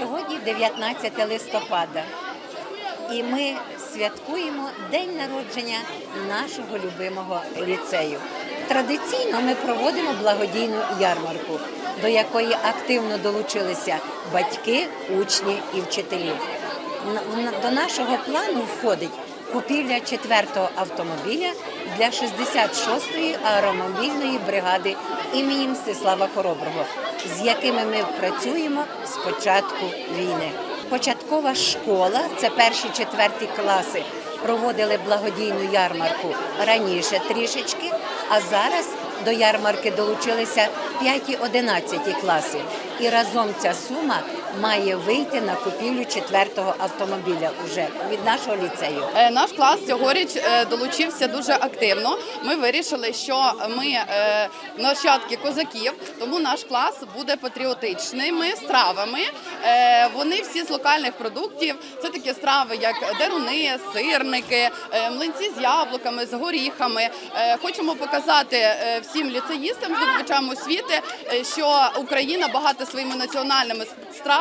Сьогодні 19 листопада, і ми святкуємо день народження нашого любимого ліцею. Традиційно ми проводимо благодійну ярмарку, до якої активно долучилися батьки, учні і вчителі. До нашого плану входить купівля четвертого автомобіля для 66-ї аеромобільної бригади імені Мстислава Хороброго, з якими ми працюємо з початку війни. Початкова школа, це перші четверті класи, проводили благодійну ярмарку раніше трішечки, а зараз до ярмарки долучилися 5-11 класи. І разом ця сума має вийти на купівлю четвертого автомобіля уже від нашого ліцею. Е, Наш клас цьогоріч е, долучився дуже активно. Ми вирішили, що ми е, нащадки козаків, тому наш клас буде патріотичними стравами. Вони всі з локальних продуктів. Це такі страви, як деруни, сирники, млинці з яблуками, з горіхами. Хочемо показати всім ліцеїстам, здобувачам освіти, що Україна багата своїми національними стравами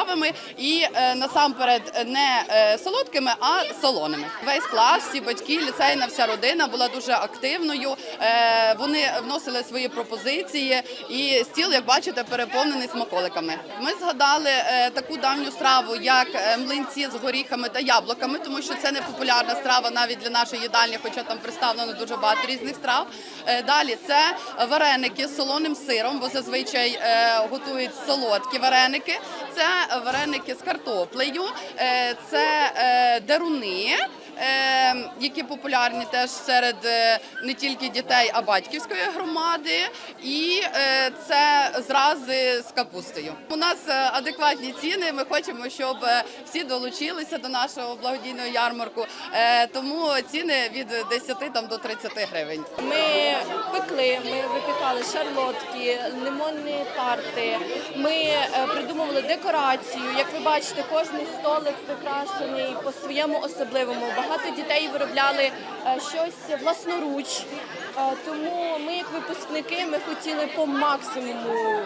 і е, насамперед не е, солодкими, а солоними. Весь клас, всі батьки, ліцейна, вся родина була дуже активною. Е, Вони вносили свої пропозиції, і стіл, як бачите, переповнений смаколиками. Ми згадали таку давню страву, як млинці з горіхами та яблуками, тому що це не популярна страва навіть для нашої їдальні, хоча там представлено дуже багато різних страв. Далі це вареники з солоним сиром, бо зазвичай готують солодкі вареники. Це вареники з картоплею, е, це даруни. деруни. Е, Які популярні теж серед е, не тільки дітей, а батьківської громади, і е, це зрази з капустою. У нас е, адекватні ціни. Ми хочемо, щоб всі долучилися до нашого благодійного ярмарку. Тому ціни від 10 там до 30 гривень. Ми пекли, ми випікали шарлотки, лимонні тарти. Ми придумували декорацію. Як ви бачите, кожен столик прикрашений по своєму особливому. Багато дітей виробляли е, щось власноруч. Е, Тому ми, як випускники, ми хотіли по максимуму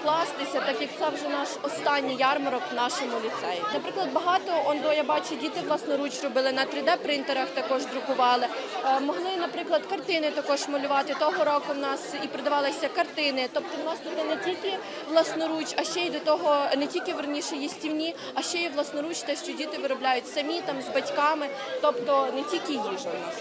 вкластися, так як це вже наш останній ярмарок в нашому ліцеї. Наприклад, багато ондо я бачу, діти власноруч робили на 3D принтерах, також друкували. Е, Могли, наприклад, картини також малювати. Того року в нас і продавалися картини. Тобто в нас тут не тільки власноруч, а ще й до того не тільки верніше їстівні, а ще й власноруч те, що діти виробляють самі там з батьками, тобто не тільки їжа у нас.